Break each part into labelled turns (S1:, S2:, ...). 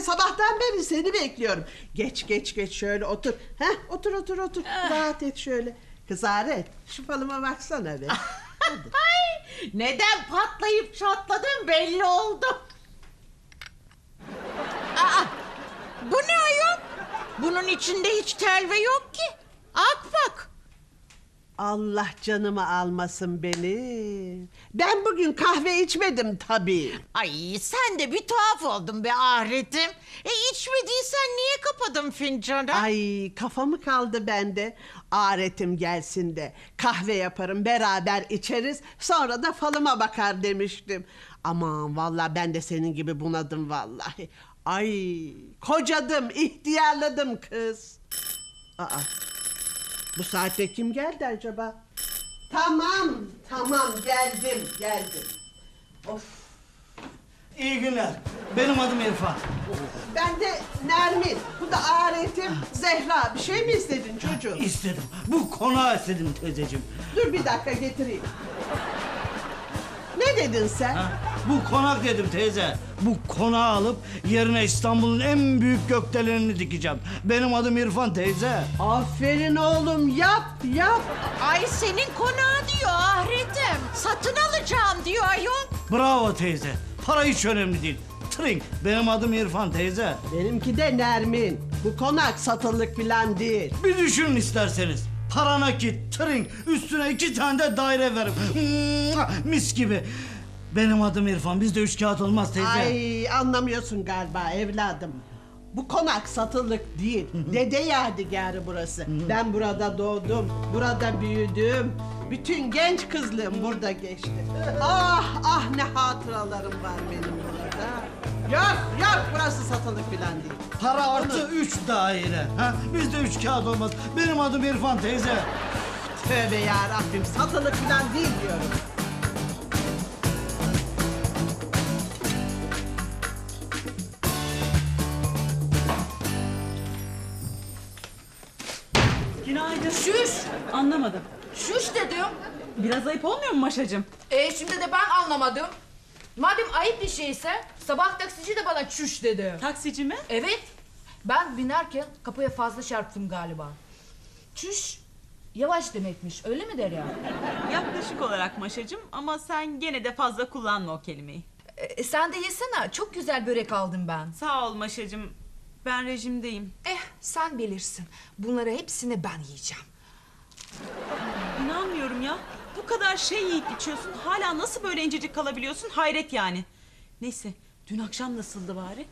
S1: de sabahtan beri seni bekliyorum. Geç geç geç şöyle otur. Heh, otur otur otur. Rahat et şöyle. Kızaret şu falıma baksana be.
S2: Ay, neden patlayıp çatladın belli oldu. Aa, bu ne ayol? Bunun içinde hiç telve yok.
S1: Allah canımı almasın beni. Ben bugün kahve içmedim tabii.
S2: Ay sen de bir tuhaf oldun be ahretim. E içmediysen niye kapadın fincanı?
S1: Ay kafamı kaldı bende. Aretim gelsin de kahve yaparım beraber içeriz sonra da falıma bakar demiştim. Aman vallahi ben de senin gibi bunadım vallahi. Ay kocadım ihtiyarladım kız. Aa, bu saatte kim geldi acaba? Tamam tamam geldim geldim. Of
S3: İyi günler. Benim adım İrfan.
S1: ben de Nermin bu da Aretim Zehra bir şey mi istedin çocuğum?
S3: İstedim. Bu konağı istedim teyzeciğim.
S1: Dur bir dakika getireyim. Ne dedin sen?
S3: Ha? Bu konak dedim teyze. Bu konağı alıp yerine İstanbul'un en büyük gökdelenini dikeceğim. Benim adım İrfan teyze.
S1: Aferin oğlum yap yap.
S2: Ay senin konağı diyor ahretim. Satın alacağım diyor ayol.
S3: Bravo teyze. Para hiç önemli değil. Trink. Benim adım İrfan teyze.
S1: Benimki de Nermin. Bu konak satılık falan değil.
S3: Bir düşünün isterseniz. Para nakit, trink, üstüne iki tane de daire verim. Mis gibi. Benim adım İrfan. Bizde üç kağıt olmaz teyze.
S1: Ay anlamıyorsun galiba evladım. Bu konak satılık değil. Dede yadigarı burası. Ben burada doğdum, burada büyüdüm. Bütün genç kızlığım burada geçti. Ah ah ne hatıralarım var benim burada. Yok yok burası satılık falan değil.
S3: Para artı üç daire. Ha? Bizde üç kağıt olmaz. Benim adım İrfan teyze.
S1: Tövbe ya Rabbim satılık falan değil diyorum.
S4: Anlamadım.
S5: Şuş dedim.
S4: Biraz ayıp olmuyor mu Maşacığım?
S5: E şimdi de ben anlamadım. Madem ayıp bir şeyse sabah taksici de bana çüş dedi.
S4: Taksici mi?
S5: Evet. Ben binerken kapıya fazla çarptım galiba. Çüş yavaş demekmiş öyle mi der ya?
S4: Yaklaşık olarak Maşacığım ama sen gene de fazla kullanma o kelimeyi.
S5: E, sen de yesene çok güzel börek aldım ben.
S4: Sağ ol Maşacığım. Ben rejimdeyim.
S5: Eh sen bilirsin. Bunları hepsini ben yiyeceğim.
S4: İnanmıyorum ya. Bu kadar şey yiyip içiyorsun. Hala nasıl böyle incecik kalabiliyorsun? Hayret yani. Neyse dün akşam nasıldı bari?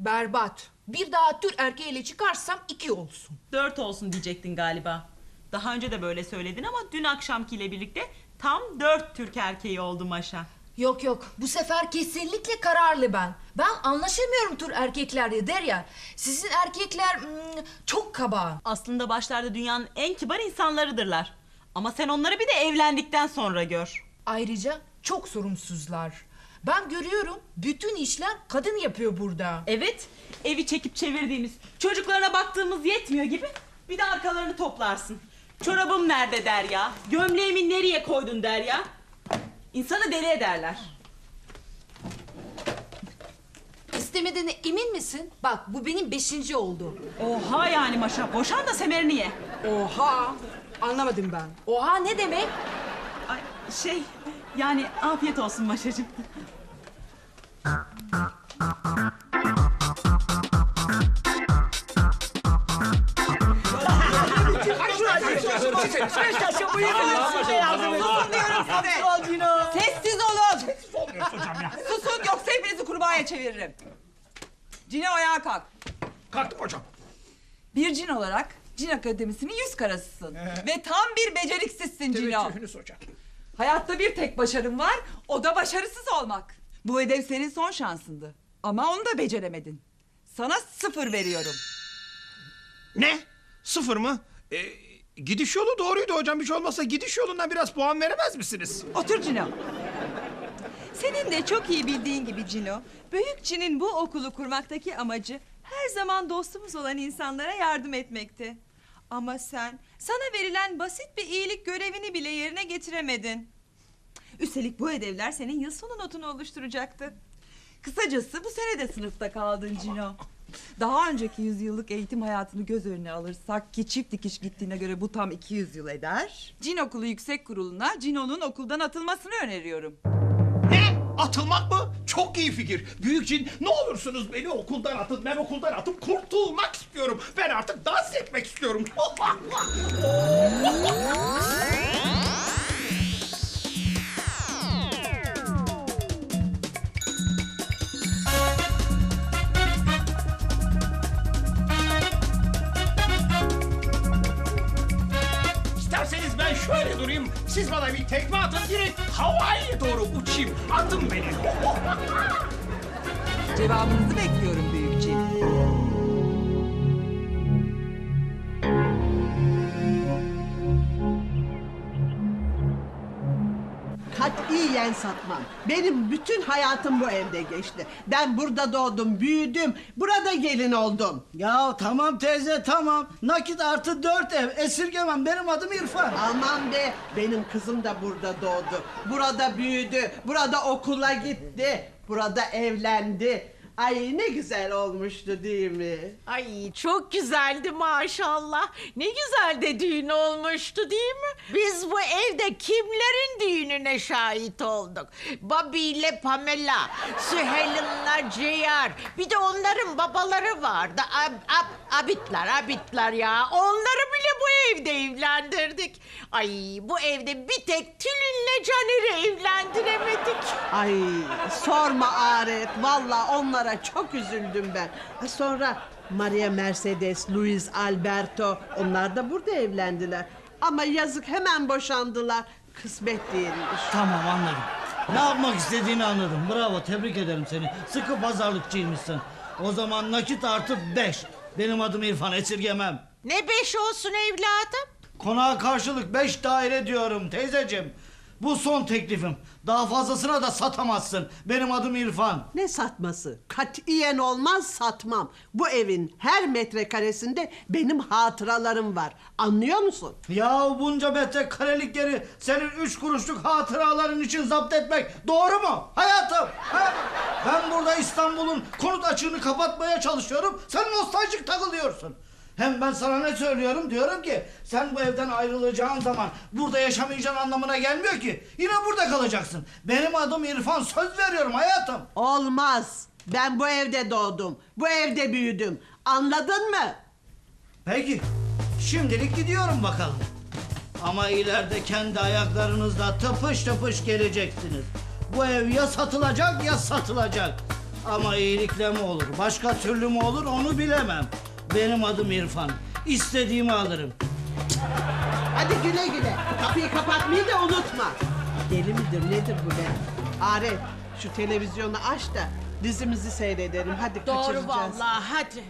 S5: Berbat. Bir daha Türk erkeğiyle çıkarsam iki olsun.
S4: Dört olsun diyecektin galiba. Daha önce de böyle söyledin ama dün akşamkiyle birlikte tam dört Türk erkeği oldu Maşa.
S5: Yok yok bu sefer kesinlikle kararlı ben. Ben anlaşamıyorum Türk erkeklerle der ya. Sizin erkekler hmm, çok kaba.
S4: Aslında başlarda dünyanın en kibar insanlarıdırlar. Ama sen onları bir de evlendikten sonra gör.
S5: Ayrıca çok sorumsuzlar. Ben görüyorum bütün işler kadın yapıyor burada.
S4: Evet, evi çekip çevirdiğimiz, çocuklarına baktığımız yetmiyor gibi bir de arkalarını toplarsın. Çorabım nerede der ya, gömleğimi nereye koydun der ya. İnsanı deli ederler.
S5: İstemediğine emin misin? Bak bu benim beşinci oldu.
S4: Oha yani Maşa, boşan da semerini ye.
S5: Oha! Anlamadım ben. Oha ne demek?
S4: Ay, şey, yani afiyet olsun Maşacığım.
S6: Sessiz olun. Susun yoksa hepinizi kurbağaya çeviririm. Cine ayağa kalk.
S7: Kalktım hocam.
S6: Bir cin olarak cin akademisinin yüz karasısın. Ve tam bir beceriksizsin Cino.
S7: Teveccühünüz hocam.
S6: Hayatta bir tek başarın var, o da başarısız olmak. Bu ödev senin son şansındı. Ama onu da beceremedin. Sana sıfır veriyorum.
S7: Ne? Sıfır mı? Ee, gidiş yolu doğruydu hocam. Hiç olmazsa gidiş yolundan biraz puan veremez misiniz?
S6: Otur Cino.
S8: Senin de çok iyi bildiğin gibi Cino, Büyük Çin'in bu okulu kurmaktaki amacı her zaman dostumuz olan insanlara yardım etmekti. Ama sen sana verilen basit bir iyilik görevini bile yerine getiremedin. Üstelik bu ödevler senin yıl sonu notunu oluşturacaktı.
S6: Kısacası bu sene de sınıfta kaldın Cino. Daha önceki yüzyıllık eğitim hayatını göz önüne alırsak ki çift dikiş gittiğine göre bu tam 200 yıl eder. Cin Okulu Yüksek Kurulu'na Cino'nun okuldan atılmasını öneriyorum.
S7: Atılmak mı? Çok iyi fikir. Büyük cin ne olursunuz beni okuldan atın. Ben okuldan atıp kurtulmak istiyorum. Ben artık dans etmek istiyorum. Ben şöyle durayım. Siz bana bir tekme atın direkt Hawaii'ye doğru uçayım. Atın beni.
S6: Cevabınızı bekliyorum büyük
S1: Katiyen satmam. Benim bütün hayatım bu evde geçti. Ben burada doğdum, büyüdüm, burada gelin oldum.
S3: Ya tamam teyze tamam. Nakit artı dört ev. Esirgemem. Benim adım İrfan.
S1: Aman be, benim kızım da burada doğdu. Burada büyüdü, burada okula gitti, burada evlendi. Ay ne güzel olmuştu değil mi?
S2: Ay çok güzeldi maşallah. Ne güzel de düğün olmuştu değil mi? Biz bu evde kimlerin düğününe şahit olduk? Bobby ile Pamela, Süheyl'inle Ceyar. Bir de onların babaları vardı. Ab, ab, abitler, abitler ya. Onları bile bu evde evlendirdik. Ay bu evde bir tek Tülin'le Caner'i evlendiremedik.
S1: Ay sorma Aret, valla onlara çok üzüldüm ben. Ha, Sonra Maria Mercedes, Luis Alberto, onlar da burada evlendiler. Ama yazık hemen boşandılar. Kısmet değilmiş.
S3: Tamam anladım. Ne yapmak istediğini anladım. Bravo tebrik ederim seni. Sıkı pazarlıkçıymışsın. O zaman nakit artı beş. Benim adım İrfan esirgemem.
S2: Ne beş olsun evladım?
S3: Konağa karşılık beş daire diyorum teyzeciğim. Bu son teklifim. Daha fazlasına da satamazsın. Benim adım İrfan.
S1: Ne satması? Katiyen olmaz satmam. Bu evin her metrekaresinde benim hatıralarım var. Anlıyor musun?
S3: Ya bunca metrekarelik yeri senin üç kuruşluk hatıraların için zapt etmek doğru mu? Hayatım. Ha? Ben burada İstanbul'un konut açığını kapatmaya çalışıyorum. Sen nostaljik takılıyorsun. Hem ben sana ne söylüyorum? Diyorum ki sen bu evden ayrılacağın zaman burada yaşamayacağın anlamına gelmiyor ki. Yine burada kalacaksın. Benim adım İrfan söz veriyorum hayatım.
S1: Olmaz. Ben bu evde doğdum. Bu evde büyüdüm. Anladın mı?
S3: Peki. Şimdilik gidiyorum bakalım. Ama ileride kendi ayaklarınızla tıpış tıpış geleceksiniz. Bu ev ya satılacak ya satılacak. Ama iyilikle mi olur, başka türlü mü olur onu bilemem. Benim adım İrfan. İstediğimi alırım.
S1: Hadi güle güle. Kapıyı kapatmayı da unutma. Deli midir nedir bu be? Aret şu televizyonu aç da dizimizi seyredelim. Hadi
S2: Doğru
S1: kaçıracağız.
S2: vallahi hadi.